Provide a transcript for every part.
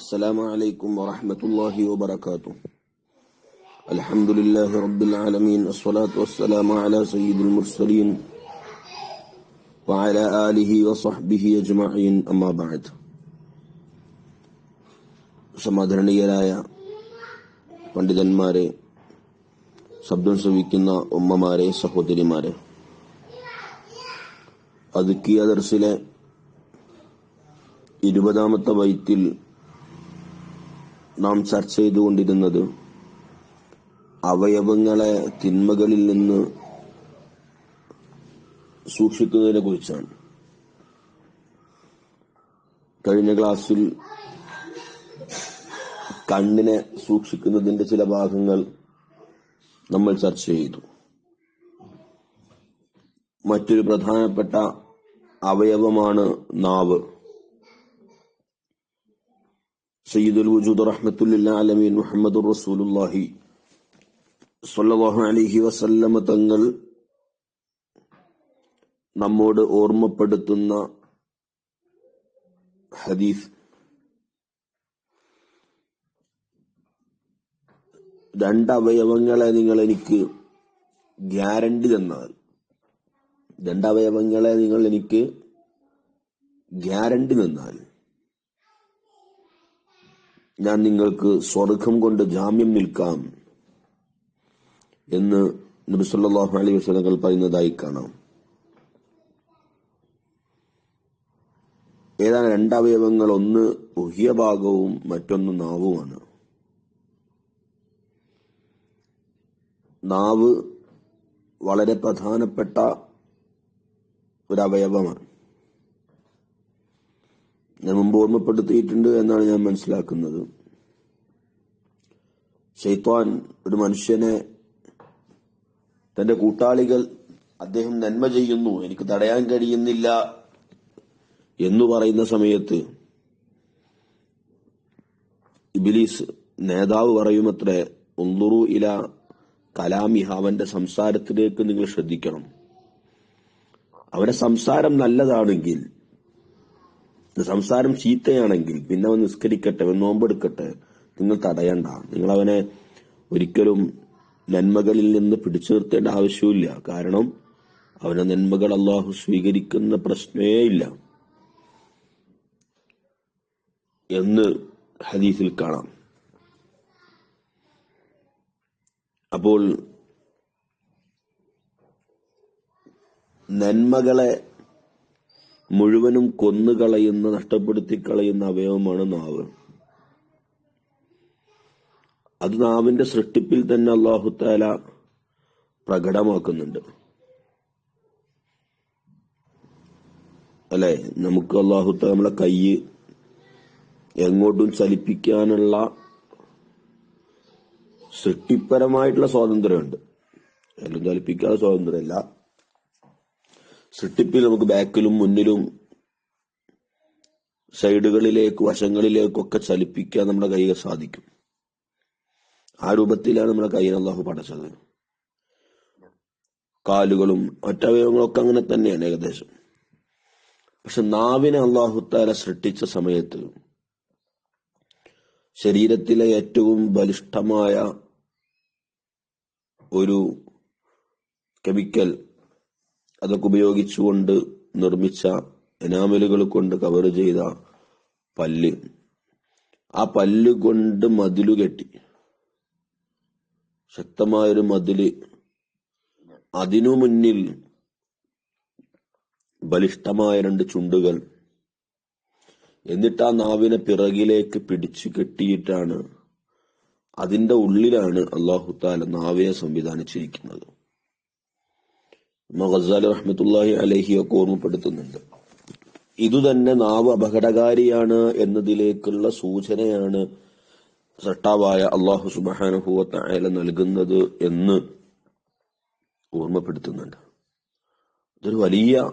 السلام عليكم ورحمة الله وبركاته الحمد لله رب العالمين الصلاة والسلام على سيد المرسلين وعلى آله وصحبه أجمعين أما بعد സമാദരണീയരായ പണ്ഡിതന്മാരെ ശബ്ദം ശ്രവിക്കുന്ന ഉമ്മമാരെ സഹോദരിമാരെ അതുക്കിയ ദർസിലെ ഇരുപതാമത്തെ വൈത്തിൽ നാം ചർച്ച ചെയ്തുകൊണ്ടിരുന്നത് അവയവങ്ങളെ തിന്മകളിൽ നിന്ന് സൂക്ഷിക്കുന്നതിനെ കുറിച്ചാണ്. കഴിഞ്ഞ ക്ലാസ്സിൽ കണ്ണിനെ സൂക്ഷിക്കുന്നതിന്റെ ചില ഭാഗങ്ങൾ നമ്മൾ ചർച്ച ചെയ്തു. മറ്റൊരു പ്രധാനപ്പെട്ട അവയവമാണ് നാവ്. സയ്യിദുൽ വജൂദ് റഹ്മത്തുല്ലിൽ ആലമീൻ മുഹമ്മദുർ റസൂലുള്ളാഹി. സ്വല്ലല്ലാഹു അലൈഹി വസല്ലമ തങ്ങൾ നമ്മോട് ഓർമ്മപ്പെടുത്തുന്ന ഹദീസ്. രണ്ടവയവങ്ങളെ നിങ്ങൾ എനിക്ക് ഗ്യാരണ്ടി തന്നാൽ രണ്ടവയവങ്ങളെ നിങ്ങൾ എനിക്ക് ഗ്യാരണ്ടി തന്നാൽ ഞാൻ നിങ്ങൾക്ക് സ്വർഗം കൊണ്ട് ജാമ്യം നിൽക്കാം എന്ന് നബി സല്ലല്ലാഹു അലൈഹി വസ്ലങ്ങൾ പറയുന്നതായി കാണാം. ഏതാണ് രണ്ടവയവങ്ങൾ ഒന്ന് ഉഹ്യഭാഗവും മറ്റൊന്ന് നാവുമാണ്. നാവ് വളരെ പ്രധാനപ്പെട്ട ഒരവയവമാണ് ഞാൻ മുമ്പ് ഓർമ്മപ്പെടുത്തിയിട്ടുണ്ട് എന്നാണ് ഞാൻ മനസ്സിലാക്കുന്നത്. ഷെയ്ത്വാൻ ഒരു മനുഷ്യനെ തന്റെ കൂട്ടാളികൾ അദ്ദേഹം നന്മ ചെയ്യുന്നു എനിക്ക് തടയാൻ കഴിയുന്നില്ല എന്ന് പറയുന്ന സമയത്ത് ഇബിലീസ് നേതാവ് പറയുമത്രേ ഒന്നുറു ഇല കലാമിഹ അവന്റെ സംസാരത്തിലേക്ക് നിങ്ങൾ ശ്രദ്ധിക്കണം. അവന്റെ സംസാരം നല്ലതാണെങ്കിൽ സംസാരം ചീത്തയാണെങ്കിൽ പിന്നെ അവൻ നിസ്കരിക്കട്ടെ അവൻ നോമ്പെടുക്കട്ടെ നിങ്ങൾ തടയണ്ട. നിങ്ങൾ അവനെ ഒരിക്കലും നന്മകളിൽ നിന്ന് പിടിച്ചു നിർത്തേണ്ട ആവശ്യമില്ല കാരണം അവനെ നന്മകൾ അള്ളാഹു സ്വീകരിക്കുന്ന പ്രശ്നമേ ഇല്ല. എന്ന് ഹദീസിൽ കാണാം. അപ്പോൾ നന്മകളെ മുഴുവനും കൊന്നുകളയുന്ന നഷ്ടപ്പെടുത്തി കളയുന്ന അവയവമാണ് നാവ്. അത് നാവിന്റെ സൃഷ്ടിപ്പിൽ തന്നെ അള്ളാഹുത്താല പ്രകടമാക്കുന്നുണ്ട്. അല്ലെ? നമുക്ക് അള്ളാഹുത്താല നമ്മളെ കൈ എങ്ങോട്ടും ചലിപ്പിക്കാനുള്ള സൃഷ്ടിപരമായിട്ടുള്ള സ്വാതന്ത്ര്യമുണ്ട്. എല്ലാം ചലിപ്പിക്കാതെ സ്വാതന്ത്ര്യമല്ല. സൃഷ്ടിപ്പിൽ നമുക്ക് ബാക്കിലും മുന്നിലും സൈഡുകളിലേക്ക് വശങ്ങളിലേക്കൊക്കെ ചലിപ്പിക്കാൻ നമ്മുടെ കൈകൾ സാധിക്കും. ആ രൂപത്തിലാണ് നമ്മുടെ കൈയിൽ അള്ളാഹു പടച്ചത്. കാലുകളും മറ്റവയവങ്ങളൊക്കെ അങ്ങനെ തന്നെയാണ് ഏകദേശം. പക്ഷെ നാവിനെ അള്ളാഹുത്താല സൃഷ്ടിച്ച സമയത്ത് ശരീരത്തിലെ ഏറ്റവും ബലിഷ്ഠമായ ഒരു കെമിക്കൽ അതൊക്കെ ഉപയോഗിച്ചുകൊണ്ട് നിർമ്മിച്ച എനാമലുകൾ കൊണ്ട് കവർ ചെയ്ത പല്ല്. ആ പല്ല് കൊണ്ട് മതിലു കെട്ടി. ശക്തമായൊരു മതിൽ. അതിനു മുന്നിൽ ബലിഷ്ഠമായ രണ്ട് ചുണ്ടുകൾ. എന്നിട്ട് ആ നാവിനെ പിറകിലേക്ക് പിടിച്ചു കെട്ടിയിട്ടാണ് അതിന്റെ ഉള്ളിലാണ് അള്ളാഹു താല നാവിനെ സംവിധാനിച്ചിരിക്കുന്നത്. മഹസാലി റഹ്മത്തുല്ലാഹി അലഹിയൊക്കെ ഓർമ്മപ്പെടുത്തുന്നുണ്ട്. ഇതുതന്നെ നാവ് അപകടകാരിയാണ് എന്നതിലേക്കുള്ള സൂചനയാണ് സട്ടാവായ അള്ളാഹു സുബാനുഭൂവത്തായ നൽകുന്നത് എന്ന് ഓർമ്മപ്പെടുത്തുന്നുണ്ട്. ഇതൊരു വലിയ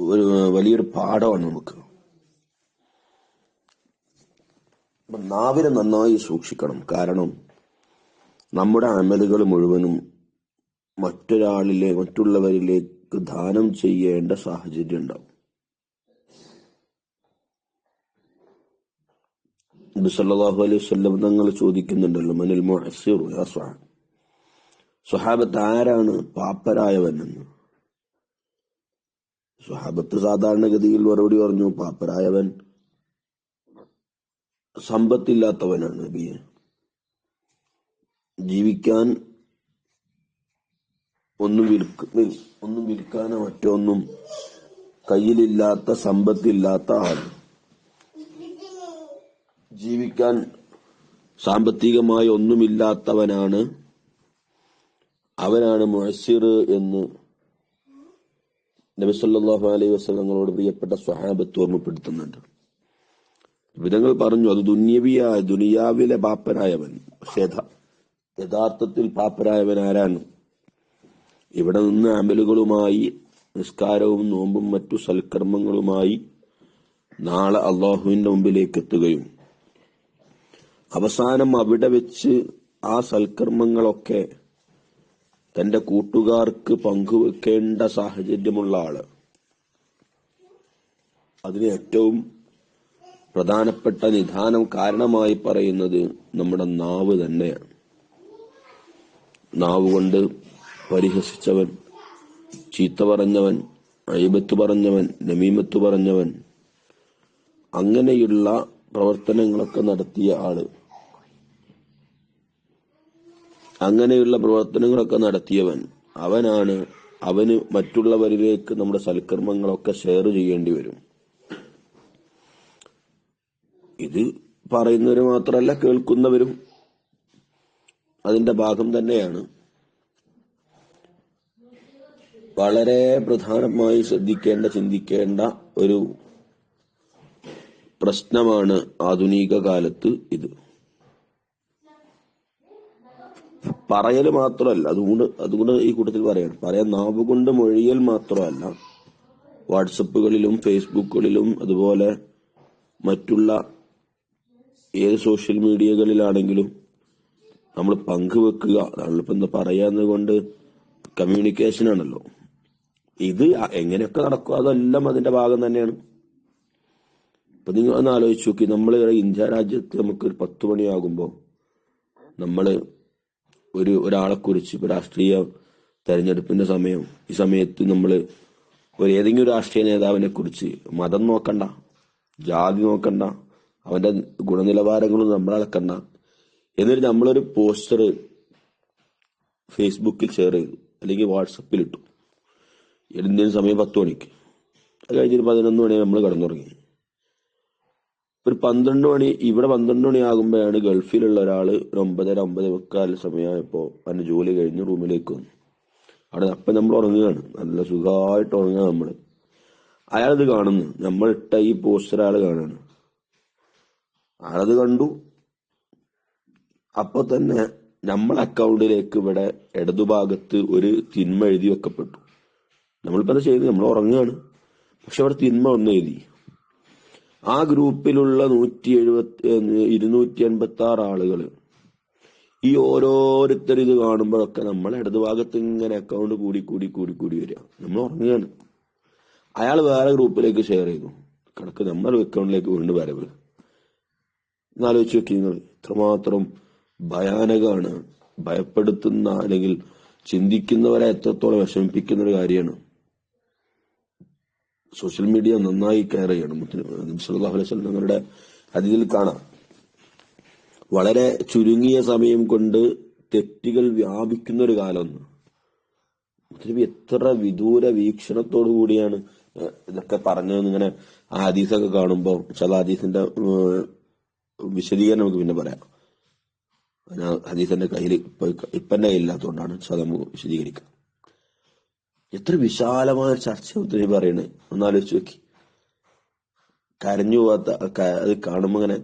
ഒരു വലിയൊരു പാഠമാണ് നമുക്ക്. നാവിനെ നന്നായി സൂക്ഷിക്കണം. കാരണം നമ്മുടെ അമലുകൾ മുഴുവനും മറ്റൊരാളിലെ മറ്റുള്ളവരിലേക്ക് ദാനം ചെയ്യേണ്ട സാഹചര്യം ഉണ്ടാവും. നബി സല്ലല്ലാഹു അലൈഹി വസല്ലം തങ്ങൾ ചോദിക്കുന്നുണ്ടല്ലോ മനിൽ മുഅസ്സിറു യാ സ്വഹാബത്ത് ആരാണ്? പാപ്പരായവനെന്ന്. സ്വഹാബത്ത് സാധാരണഗതിയിൽ മറുപടി പറഞ്ഞു പാപ്പരായവൻ സമ്പത്തില്ലാത്തവനാണ് നബിയെ. ജീവിക്കാൻ ഒന്നും വിൽക്ക വിൽ- ഒന്നും വിൽക്കാനോ മറ്റൊന്നും കയ്യിലില്ലാത്ത സമ്പത്തില്ലാത്ത ആൾ. ജീവിക്കാൻ സാമ്പത്തികമായി ഒന്നുമില്ലാത്തവനാണ്. അവനാണ് മുഴസിർ എന്ന് നബി സല്ലല്ലാഹു അലൈഹി വസല്ലങ്ങളോട് പ്രിയപ്പെട്ട സ്വഹാബത്ത് ഓർമ്മപ്പെടുത്തുന്നുണ്ട്. വിധങ്ങൾ പറഞ്ഞു അത് ദുന്യവിയായ ദുനിയാവിലെ പാപ്പനായവൻ പക്ഷേ യഥാ- യഥാർത്ഥത്തിൽ പാപ്പരായവൻ ആരാണ്? ഇവിടെ നിന്ന് അമലുകളുമായി നിസ്കാരവും നോമ്പും മറ്റു സൽക്കർമ്മങ്ങളുമായി നാളെ അള്ളാഹുവിന്റെ മുമ്പിലേക്ക് എത്തുകയും അവസാനം അവിടെ വെച്ച് ആ സൽക്കർമ്മങ്ങളൊക്കെ തന്റെ കൂട്ടുകാർക്ക് പങ്കുവെക്കേണ്ട സാഹചര്യമുള്ള ആൾ. അതിന് ഏറ്റവും പ്രധാനപ്പെട്ട നിധാനം കാരണമായി പറയുന്നത് നമ്മുടെ നാവ് തന്നെയാണ്. നാവ് കൊണ്ട് പരിഹസിച്ചവൻ ചീത്ത പറഞ്ഞവൻ അഴിബത്ത് പറഞ്ഞവൻ നമീമത്ത് പറഞ്ഞവൻ. അങ്ങനെയുള്ള പ്രവർത്തനങ്ങളൊക്കെ നടത്തിയ ആൾ. അങ്ങനെയുള്ള പ്രവർത്തനങ്ങളൊക്കെ നടത്തിയവൻ. അവനാണ് അവന് മറ്റുള്ളവരിലേക്ക് നമ്മുടെ സൽക്കർമ്മങ്ങളൊക്കെ ഷെയർ ചെയ്യേണ്ടി വരും. ഇത് പറയുന്നവര് മാത്രമല്ല കേൾക്കുന്നവരും അതിന്റെ ഭാഗം തന്നെയാണ്. വളരെ പ്രധാനമായി ശ്രദ്ധിക്കേണ്ട ചിന്തിക്കേണ്ട ഒരു പ്രശ്നമാണ് ആധുനിക കാലത്ത് ഇത്. പറയൽ മാത്രമല്ല അതുകൊണ്ട് അതുകൊണ്ട് ഈ കൂട്ടത്തിൽ പറയാം പറയാൻ നാവുകൊണ്ട് മൊഴിയൽ മാത്രമല്ല വാട്സപ്പുകളിലും ഫേസ്ബുക്കുകളിലും അതുപോലെ മറ്റുള്ള ഏത് സോഷ്യൽ മീഡിയകളിലാണെങ്കിലും നമ്മൾ പങ്കുവെക്കുക. നമ്മളിപ്പോ എന്താ പറയാന്നത് കൊണ്ട് കമ്മ്യൂണിക്കേഷൻ ആണല്ലോ. ഇത് എങ്ങനെയൊക്കെ നടക്കും അതെല്ലാം അതിന്റെ ഭാഗം തന്നെയാണ്. ഇപ്പൊ നിങ്ങൾ ഒന്ന് ആലോചിച്ചു നോക്കി നമ്മൾ ഇന്ത്യ രാജ്യത്ത് നമുക്ക് ഒരു പത്ത് മണിയാകുമ്പോൾ നമ്മൾ ഒരു ഒരാളെ കുറിച്ച് ഇപ്പൊ രാഷ്ട്രീയ തെരഞ്ഞെടുപ്പിന്റെ സമയം ഈ സമയത്ത് നമ്മൾ ഒരു ഏതെങ്കിലും ഒരു രാഷ്ട്രീയ നേതാവിനെ കുറിച്ച് മതം നോക്കണ്ട ജാതി നോക്കണ്ട അവന്റെ ഗുണനിലവാരങ്ങളും നമ്മൾ അളക്കണ്ട. എന്നിട്ട് നമ്മളൊരു പോസ്റ്റർ ഫേസ്ബുക്കിൽ ഷെയർ ചെയ്തു അല്ലെങ്കിൽ വാട്സപ്പിൽ ഇട്ടു. ഇന്ത്യൻ സമയം പത്ത് മണിക്ക്. അത് കഴിഞ്ഞൊരു പതിനൊന്ന് മണി നമ്മൾ കടന്നുറങ്ങി. ഒരു പന്ത്രണ്ട് മണി ഇവിടെ പന്ത്രണ്ട് മണി ആകുമ്പോഴാണ് ഗൾഫിലുള്ള ഒരാൾ ഒരു ഒമ്പതര ഒമ്പത് മുക്കാൽ സമയമായപ്പോ അവന്റെ ജോലി കഴിഞ്ഞ് റൂമിലേക്ക് വന്നു. അവിടെ അപ്പൊ നമ്മൾ ഉറങ്ങുകയാണ്. നല്ല സുഖമായിട്ട് ഉറങ്ങുക നമ്മൾ. അയാളത് കാണുന്നു. നമ്മൾ ഇട്ട ഈ പോസ്റ്റർ അയാൾ കാണുകയാണ്. അയാളത് കണ്ടു. അപ്പൊ തന്നെ നമ്മൾ അക്കൗണ്ടിലേക്ക് ഇവിടെ ഇടതുഭാഗത്ത് ഒരു തിന്മ എഴുതി വെക്കപ്പെട്ടു. നമ്മളിപ്പോ എന്താ ചെയ്ത് നമ്മൾ ഉറങ്ങുകയാണ്. പക്ഷെ അവിടെ തിന്മ ഒന്ന് എഴുതി. ആ ഗ്രൂപ്പിലുള്ള നൂറ്റി എഴുപത്തി ഇരുന്നൂറ്റി എൺപത്തി ആറ് ആളുകൾ ഈ ഓരോരുത്തർ ഇത് കാണുമ്പോഴൊക്കെ നമ്മൾ ഇടതുഭാഗത്ത് ഇങ്ങനെ അക്കൗണ്ട് കൂടി കൂടി കൂടി കൂടി വരിക. നമ്മൾ ഉറങ്ങുകയാണ്. അയാൾ വേറെ ഗ്രൂപ്പിലേക്ക് ഷെയർ ചെയ്തു. കണക്ക് നമ്മുടെ അക്കൗണ്ടിലേക്ക് വീണ്ടും വരവ്. എന്നാലോചിച്ച് നോക്കി ഇത്രമാത്രം ഭയാനകമാണ്. ഭയപ്പെടുത്തുന്ന അല്ലെങ്കിൽ ചിന്തിക്കുന്നവരെ എത്രത്തോളം വിഷമിപ്പിക്കുന്ന ഒരു കാര്യമാണ്. സോഷ്യൽ മീഡിയ നന്നായി കെയർ ചെയ്യണം. സല്ലല്ലാഹു അലൈഹി വസല്ലം തങ്ങളുടെ അതിൽ കാണാം. വളരെ ചുരുങ്ങിയ സമയം കൊണ്ട് തെറ്റുകൾ വ്യാപിക്കുന്ന ഒരു കാലം മുത്തനബി എത്ര വിദൂര വീക്ഷണത്തോടു കൂടിയാണ് ഇതൊക്കെ പറഞ്ഞതെന്ന് ഇങ്ങനെ ആ ഹദീസൊക്കെ കാണുമ്പോൾ ചില ഹദീസിന്റെ വിശദീകരണം നമുക്ക് പിന്നെ പറയാം. ഹദീസിന്റെ കയ്യിൽ ഇപ്പൊ ഇപ്പന്നെ ഇല്ലാത്തതുകൊണ്ടാണ് അത് നമുക്ക് വിശദീകരിക്കാം എത്ര വിശാലമായ ചർച്ച മുത്തനബി പറയണേ. ഒന്നാലോചിച്ച് നോക്കി. കരഞ്ഞു പോവാത്ത അത് കാണുമ്പോ അങ്ങനെ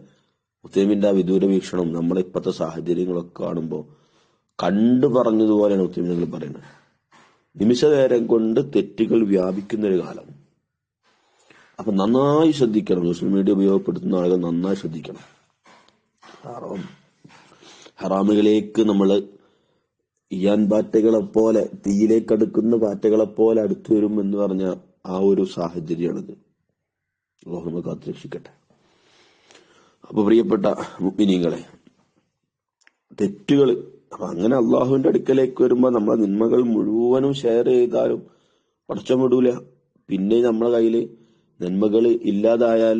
മുത്തലിമിന്റെ ആ വിദൂര വീക്ഷണം നമ്മളെ ഇപ്പോഴത്തെ സാഹചര്യങ്ങളൊക്കെ കാണുമ്പോൾ കണ്ടു പറഞ്ഞതുപോലെയാണ് ഞങ്ങൾ പറയുന്നത് നിമിഷ നേരം കൊണ്ട് തെറ്റുകൾ വ്യാപിക്കുന്ന ഒരു കാലം. അപ്പൊ നന്നായി ശ്രദ്ധിക്കണം. സോഷ്യൽ മീഡിയ ഉപയോഗപ്പെടുത്തുന്ന ആളുകൾ നന്നായി ശ്രദ്ധിക്കണം. ഹറാം ഹറാമുകളിലേക്ക് നമ്മൾ ഇയാൻ അടുക്കുന്ന പാറ്റകളെ പോലെ അടുത്തു വരും എന്ന് പറഞ്ഞ ആ ഒരു സാഹചര്യമാണിത്. ലോഹമ കാത്തുരക്ഷിക്കട്ടെ. അപ്പൊ പ്രിയപ്പെട്ട മുഗ്മിനീങ്ങളെ തെറ്റുകൾ അപ്പൊ അങ്ങനെ അള്ളാഹുവിന്റെ അടുക്കലേക്ക് വരുമ്പോ നമ്മളെ നിന്മകൾ മുഴുവനും ഷെയർ ചെയ്താലും പടച്ചം വിടൂല. പിന്നെ നമ്മളെ കയ്യിൽ നന്മകൾ ഇല്ലാതായാൽ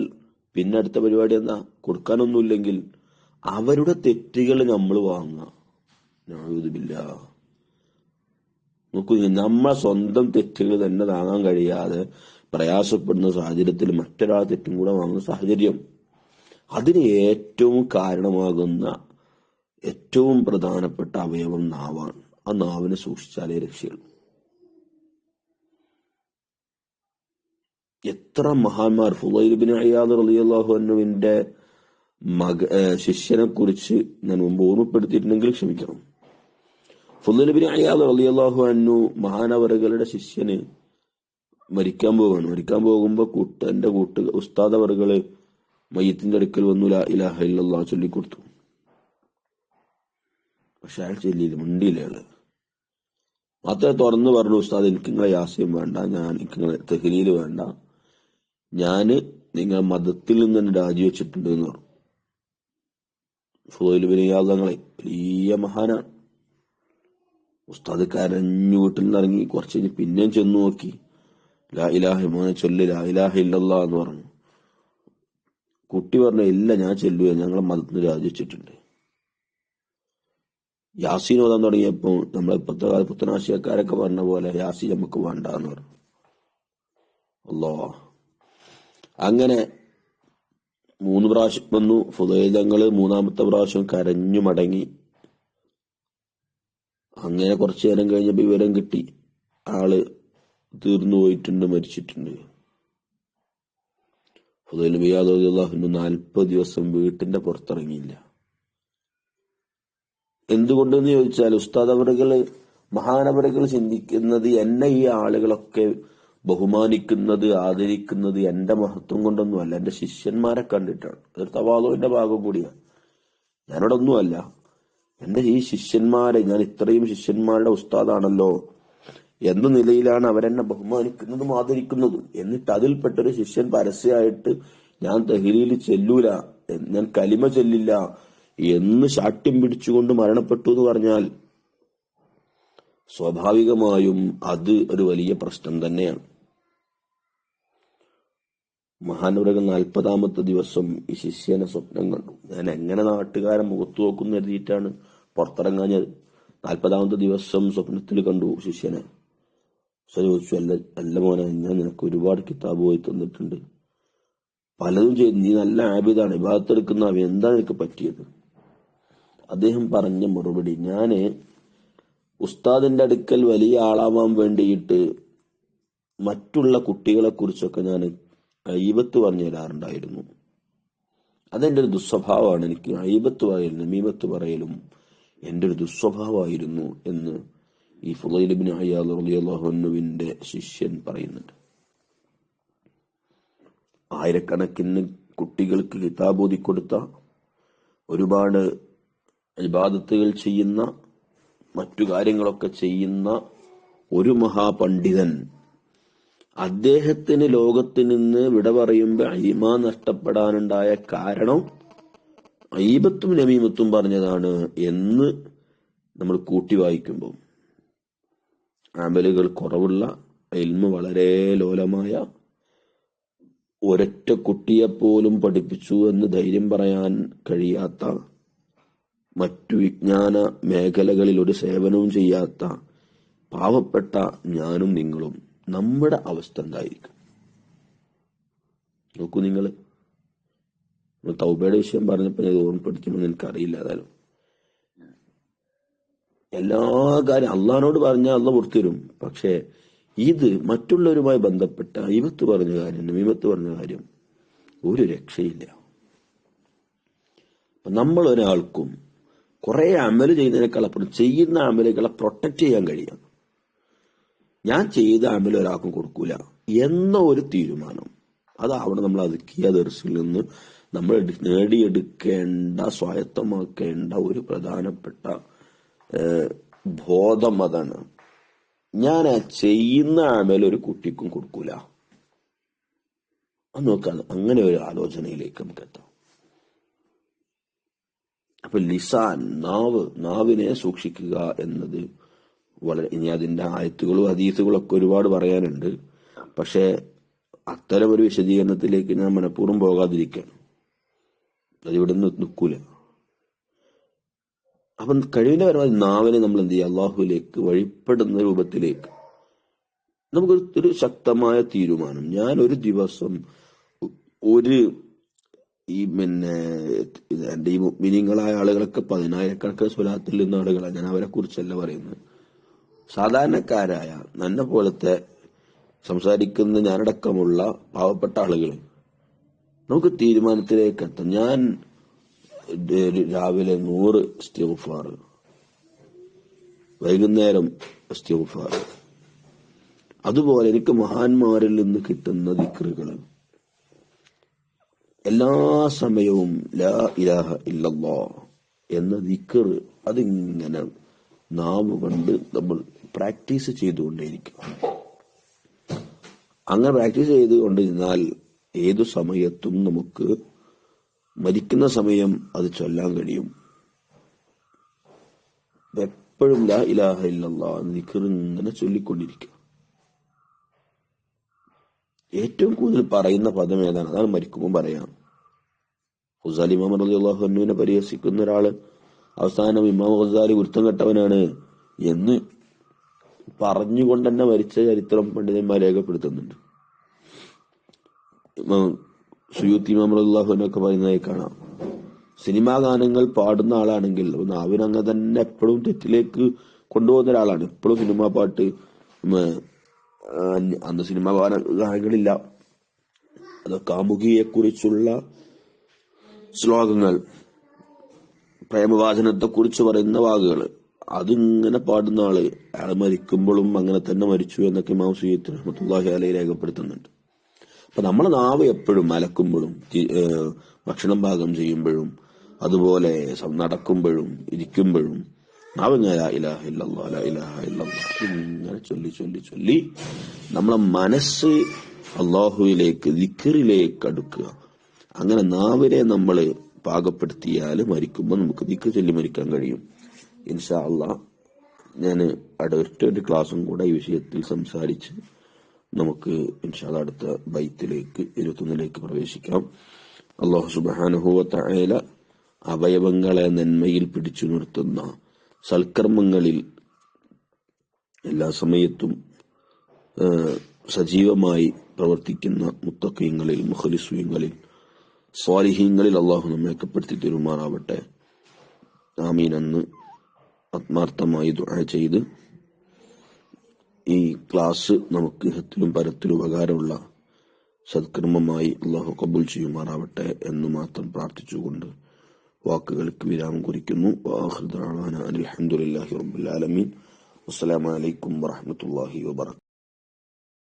പിന്നെ അടുത്ത പരിപാടി എന്താ? കൊടുക്കാനൊന്നുമില്ലെങ്കിൽ അവരുടെ തെറ്റുകൾ നമ്മൾ നഅൂദുബില്ല നോക്കൂ നമ്മളെ സ്വന്തം തെറ്റുകൾ തന്നെ താങ്ങാൻ കഴിയാതെ പ്രയാസപ്പെടുന്ന സാഹചര്യത്തിൽ മറ്റൊരാൾ തെറ്റും കൂടെ വാങ്ങുന്ന സാഹചര്യം. അതിന് ഏറ്റവും കാരണമാകുന്ന ഏറ്റവും പ്രധാനപ്പെട്ട അവയവം നാവാണ്. ആ നാവിനെ സൂക്ഷിച്ചാലേ രക്ഷയുള്ളൂ. എത്ര മഹാന്മാർ ഫുലൈബിൻ അയ്യാദ് റളിയല്ലാഹു അൻഹുവിന്റെ മക ശിഷ്യനെ കുറിച്ച് ഞാൻ മുമ്പ് ഓർമ്മപ്പെടുത്തിയിട്ടുണ്ടെങ്കിൽ ക്ഷമിക്കണം. റളിയല്ലാഹു അൻഹു മഹാനവറുകളുടെ ശിഷ്യന് മരിക്കാൻ പോവാണ്. മരിക്കാൻ പോകുമ്പോ കൂട്ട് കൂട്ട് ഉസ്താദ് അവറുകൾ മയ്യത്തിന്റെ അടുക്കൽ വന്നു ലാ ഇലാഹ ചൊല്ലിക്കൊടുത്തു. പക്ഷെ അയാൾ ചൊല്ലിയില്ല മുണ്ടിയില്ല അയാൾ മാത്രമേ തുറന്ന് പറഞ്ഞു ഉസ്താദ് എനിക്ക് നിങ്ങളെ യാസ്യം വേണ്ട ഞാൻ എനിക്ക് നിങ്ങളെ തെഹ്ലീൽ വേണ്ട. ഞാൻ നിങ്ങളെ മതത്തിൽ നിന്ന് തന്നെ രാജിവെച്ചിട്ടുണ്ട് എന്ന് പറഞ്ഞു. ഫുഹൈൽ ബിൻ വലിയ മഹാനാണ്. ഉസ്താദ് കരഞ്ഞു വീട്ടിൽ നിന്ന് ഇറങ്ങി കുറച്ച് കഴിഞ്ഞ് പിന്നെയും ചെന്ന് നോക്കി ലാ ഇലാഹ മോനെ ചൊല്ല് ലാ ഇലാഹ ഇല്ലല്ലാ എന്ന് പറഞ്ഞു. കുട്ടി പറഞ്ഞു ഇല്ല ഞാൻ ചെല്ലുക ഞങ്ങളെ മതത്തിന് രാജിച്ചിട്ടുണ്ട് യാസീൻ ഓതാൻ തുടങ്ങിയപ്പോ നമ്മളെ ഇപ്പോഴത്തെ കാല പുത്തനാശയക്കാരൊക്കെ പറഞ്ഞ പോലെ യാസി നമുക്ക് വേണ്ട എന്ന് പറഞ്ഞു. അല്ലോ അങ്ങനെ മൂന്ന് പ്രാവശ്യം വന്നു. ഫുദൈതങ്ങൾ മൂന്നാമത്തെ പ്രാവശ്യം കരഞ്ഞു മടങ്ങി. അങ്ങനെ കുറച്ചു നേരം കഴിഞ്ഞപ്പോ വിവരം കിട്ടി. ആൾ തീർന്നു പോയിട്ടുണ്ട് മരിച്ചിട്ടുണ്ട്. ഫുദൈൽ ബിയാദുല്ലാഹുന് നാൽപ്പത് ദിവസം വീട്ടിന്റെ പുറത്തിറങ്ങിയില്ല. എന്തുകൊണ്ടെന്ന് ചോദിച്ചാൽ ഉസ്താദ് അവരുകൾ മഹാനവറുകൾ ചിന്തിക്കുന്നത് എന്നെ ഈ ആളുകളൊക്കെ ബഹുമാനിക്കുന്നത് ആദരിക്കുന്നത് എന്റെ മഹത്വം കൊണ്ടൊന്നുമല്ല. എന്റെ ശിഷ്യന്മാരെ കണ്ടിട്ടാണ്. അതൊരു തവാദോന്റെ ഭാഗം കൂടിയാണ്. ഞാനിവിടെ ഒന്നുമല്ല എന്റെ ഈ ശിഷ്യന്മാരെ? ഞാൻ ഇത്രയും ശിഷ്യന്മാരുടെ ഉസ്താദാണല്ലോ. എന്ന നിലയിലാണ് അവരെന്നെ ബഹുമാനിക്കുന്നതും ആദരിക്കുന്നതും? എന്നിട്ട് അതിൽപ്പെട്ടൊരു ശിഷ്യൻ പരസ്യമായിട്ട് ഞാൻ തെഹ്ലീൽ ചെല്ലൂല ഞാൻ കലിമ ചെല്ലില്ല. എന്ന് ശാഠ്യം പിടിച്ചുകൊണ്ട് മരണപ്പെട്ടു എന്ന് പറഞ്ഞാൽ സ്വാഭാവികമായും അത് ഒരു വലിയ പ്രശ്നം തന്നെയാണ്. മഹാനുരകൻ നാൽപ്പതാമത്തെ ദിവസം ഈ ശിഷ്യനെ സ്വപ്നം കണ്ടു. ഞാൻ എങ്ങനെ നാട്ടുകാരെ മുഖത്തു നോക്കുന്നു എഴുതിയിട്ടാണ് പുറത്തിറങ്ങാഞ്ഞത് നാൽപ്പതാമത്തെ ദിവസം സ്വപ്നത്തിൽ കണ്ടു ശിഷ്യനെ. ചോദിച്ചു അല്ല അല്ല മോനെ ഞാൻ നിനക്ക് ഒരുപാട് കിതാബ് പോയി തന്നിട്ടുണ്ട്. പലതും ചെയ്തു. നീ നല്ല ആബിദാണ്. വിഭാഗത്തെടുക്കുന്ന എന്താ നിനക്ക് പറ്റിയത്? അദ്ദേഹം പറഞ്ഞ മറുപടി ഞാൻ ഉസ്താദിന്റെ അടുക്കൽ വലിയ ആളാവാൻ വേണ്ടിയിട്ട് മറ്റുള്ള കുട്ടികളെ കുറിച്ചൊക്കെ ഞാൻ അയ്യബത്ത് പറഞ്ഞു തരാറുണ്ടായിരുന്നു. അതെന്റെ ഒരു ദുസ്വഭാവമാണ്. എനിക്ക് അയ്യബത്ത് പറയലും നമീബത്ത് പറയലും എന്റെ ഒരു ദുസ്വഭാവമായിരുന്നു എന്ന് ഈ ഫുലൈലിബിൻ അയ്യാദ് റളിയല്ലാഹുവിന്റെ ശിഷ്യൻ പറയുന്നുണ്ട്. ആയിരക്കണക്കിന് കുട്ടികൾക്ക് കിതാബോധി ഓതിക്കൊടുത്ത ഒരുപാട് ഇബാദത്തുകൾ ചെയ്യുന്ന മറ്റു കാര്യങ്ങളൊക്കെ ചെയ്യുന്ന ഒരു മഹാപണ്ഡിതൻ അദ്ദേഹത്തിന് ലോകത്ത് നിന്ന് വിട പറയുമ്പോൾ അയിമ നഷ്ടപ്പെടാനുണ്ടായ കാരണം അയ്യബത്തും നമീമത്തും പറഞ്ഞതാണ് എന്ന് നമ്മൾ കൂട്ടി വായിക്കുമ്പോൾ. ആമലുകൾ കുറവുള്ള എൽമ വളരെ ലോലമായ ഒരൊറ്റ കുട്ടിയെപ്പോലും പഠിപ്പിച്ചു എന്ന് ധൈര്യം പറയാൻ കഴിയാത്ത മറ്റു വിജ്ഞാന മേഖലകളിൽ ഒരു സേവനവും ചെയ്യാത്ത പാവപ്പെട്ട ഞാനും നിങ്ങളും നമ്മുടെ അവസ്ഥ എന്തായിരിക്കും? നോക്കൂ നിങ്ങൾ. തൗബയുടെ വിഷയം പറഞ്ഞപ്പോൾ ഞാൻ ഓർമ്മപ്പെടുത്തുമെന്ന് എനിക്കറിയില്ല ഏതായാലും. എല്ലാ കാര്യം അള്ളഹാനോട് പറഞ്ഞാൽ അള്ള പുറത്തുവരും പക്ഷേ ഇത് മറ്റുള്ളവരുമായി ബന്ധപ്പെട്ട ഇവത്ത് പറഞ്ഞ കാര്യം വിമത്ത് പറഞ്ഞ കാര്യം ഒരു രക്ഷയില്ല. നമ്മൾ ഒരാൾക്കും കുറെ അമൽ ചെയ്യുന്നതിനേക്കാൾ അപ്പുറം ചെയ്യുന്ന അമലുകളെ പ്രൊട്ടക്ട് ചെയ്യാൻ കഴിയാം. ഞാൻ ചെയ്ത അമൽ ഒരാൾക്കും കൊടുക്കൂല എന്ന ഒരു തീരുമാനം. അതാവണം നമ്മൾ അതുക്കിയ ദർശിൽ നിന്ന് നമ്മൾ നേടിയെടുക്കേണ്ട സ്വായത്തമാക്കേണ്ട ഒരു പ്രധാനപ്പെട്ട ബോധം അതാണ്. ഞാൻ ചെയ്യുന്ന ആമേൽ ഒരു കുട്ടിക്കും കൊടുക്കൂല. അത് നോക്കാം അങ്ങനെ ഒരു ആലോചനയിലേക്ക് നമുക്ക് എത്താം. അപ്പൊ ലിസാൻ നാവ് നാവിനെ സൂക്ഷിക്കുക എന്നത് വളരെ ഇനി അതിന്റെ ആയത്തുകളും അതീത്തുകളും ഒക്കെ ഒരുപാട് പറയാനുണ്ട്. പക്ഷെ അത്തരം ഒരു വിശദീകരണത്തിലേക്ക് ഞാൻ മനഃപൂർവം പോകാതിരിക്കുകയാണ്. അതിവിടെ നിന്ന് നിൽക്കൂല അപ്പം കഴിവിന്റെ പരമാവധി നാവിനെ നമ്മൾ എന്ത് ചെയ്യുക? അള്ളാഹുലേക്ക് വഴിപ്പെടുന്ന രൂപത്തിലേക്ക്. നമുക്കൊരു ഒരു ശക്തമായ തീരുമാനം. ഞാൻ ഒരു ദിവസം ഒരു ഈ പിന്നെ എന്റെ ഈ മിനിങ്ങളായ ആളുകളൊക്കെ പതിനായിരക്കണക്കിന് സ്വലാത്തിൽ നിന്ന ആളുകളാണ് ഞാൻ അവരെ കുറിച്ചല്ല പറയുന്നത്. സാധാരണക്കാരായ നന്നെ പോലത്തെ സംസാരിക്കുന്ന ഞാനടക്കമുള്ള പാവപ്പെട്ട ആളുകൾ നമുക്ക് തീരുമാനത്തിലേക്ക് എത്താം ഞാൻ രാവിലെ നൂറ് സ്റ്റിഫാർ വൈകുന്നേരം സ്റ്റിഫാർ അതുപോലെ എനിക്ക് മഹാന്മാരിൽ നിന്ന് കിട്ടുന്ന ദിക്റുകൾ. എല്ലാ സമയവും ലാ ഇലാഹ ഇല്ലല്ലോ എന്ന ദിക്കർ അതിങ്ങനെ നാവ് കൊണ്ട് നമ്മൾ പ്രാക്ടീസ് ചെയ്തുകൊണ്ടേയിരിക്കും. അങ്ങനെ പ്രാക്ടീസ് ചെയ്തുകൊണ്ടിരുന്നാൽ ഏതു സമയത്തും നമുക്ക് മരിക്കുന്ന സമയം അത് ചൊല്ലാൻ കഴിയും. എപ്പോഴും ലാ ഇലാഹ ഇല്ലല്ലാ ഇങ്ങനെ ചൊല്ലിക്കൊണ്ടിരിക്കുക. ഏറ്റവും കൂടുതൽ പറയുന്ന പദം ഏതാണ്? അതാണ് മരിക്കുമ്പോൾ പറയാം. ഹുസാലി ഇമാം അള്ളാഹുനെ അള്ളാഹുവിനെ പരിഹസിക്കുന്ന ഒരാൾ അവസാനം ഇമാം ഹുസാലി ഗുരുത്തം കെട്ടവനാണ് എന്ന് പറഞ്ഞുകൊണ്ട് തന്നെ മരിച്ച ചരിത്രം പണ്ഡിതന്മാർ രേഖപ്പെടുത്തുന്നുണ്ട്. സുയൂത്തി ഇമാം അള്ളാഹുവിനൊക്കെ പറയുന്നതായി കാണാം. സിനിമാ ഗാനങ്ങൾ പാടുന്ന ആളാണെങ്കിൽ അവരങ്ങ് തന്നെ എപ്പോഴും തെറ്റിലേക്ക് കൊണ്ടുപോകുന്ന ഒരാളാണ്. എപ്പോഴും സിനിമാ പാട്ട് അന്ന് സിനിമാ ഗാന ഗാനങ്ങളില്ല അത് കാമുകിയെ കുറിച്ചുള്ള ശ്ലോകങ്ങൾ പ്രേമവാചനത്തെ കുറിച്ച് പറയുന്ന വാക്കുകൾ അതിങ്ങനെ പാടുന്ന ആൾ അയാൾ മരിക്കുമ്പോഴും അങ്ങനെ തന്നെ മരിച്ചു എന്നൊക്കെ ഇമാം സുയ്യത്ത് റഹ്മത്തുള്ളാഹി അലൈഹി രേഖപ്പെടുത്തുന്നുണ്ട്. അപ്പൊ നമ്മളെ നാവ് എപ്പോഴും അലക്കുമ്പോഴും ഭക്ഷണം പാകം ചെയ്യുമ്പോഴും അതുപോലെ നടക്കുമ്പോഴും ഇരിക്കുമ്പോഴും നാവ് ഇങ്ങനെ ഇലാഹ ഇങ്ങനെ ചൊല്ലി ചൊല്ലി ചൊല്ലി നമ്മളെ മനസ്സ് അള്ളാഹുവിലേക്ക് ദിക്കറിലേക്ക് അടുക്കുക. അങ്ങനെ നാവിനെ നമ്മൾ പാകപ്പെടുത്തിയാൽ മരിക്കുമ്പോൾ നമുക്ക് ദിക്ക് ചൊല്ലി മരിക്കാൻ കഴിയും. ഇൻഷാ അള്ളാ ഞാൻ അടുത്ത ഒരു ക്ലാസ്സും കൂടെ ഈ വിഷയത്തിൽ സംസാരിച്ച് നമുക്ക് ഇൻഷാല്ല അടുത്ത ബൈത്തിലേക്ക് ഇരുപത്തൊന്നിലേക്ക് പ്രവേശിക്കാം. അള്ളാഹു സുബാനുഭവത്തല അവയവങ്ങളെ നന്മയിൽ പിടിച്ചു നിർത്തുന്ന സൽക്കർമ്മങ്ങളിൽ എല്ലാ സമയത്തും സജീവമായി പ്രവർത്തിക്കുന്ന മുത്തക്കയങ്ങളിൽ മുഹലിസുയങ്ങളിൽ സ്വാലിഹീങ്ങളിൽ അള്ളാഹു നമ്മെ ഒക്കെപ്പെടുത്തി തീരുമാറാവട്ടെ. ആമീൻ ആത്മാർത്ഥമായി ദുആ ചെയ്ത് ഈ ക്ലാസ് നമുക്ക് ഇഹത്തിലും പരത്തിലും ഉപകാരമുള്ള സത്കർമ്മമായി അള്ളാഹു കബുൽ ചെയ്യുമാറാവട്ടെ എന്ന് മാത്രം പ്രാർത്ഥിച്ചുകൊണ്ട് വാക്കുകൾക്ക് വിരാമം കുറിക്കുന്നു. അലഹമുല്ലാഹി റബ്ബുൽ ആലമീൻ. അസ്സലാമു അലൈക്കും വറഹ്മത്തുള്ളാഹി വബറകാതുഹു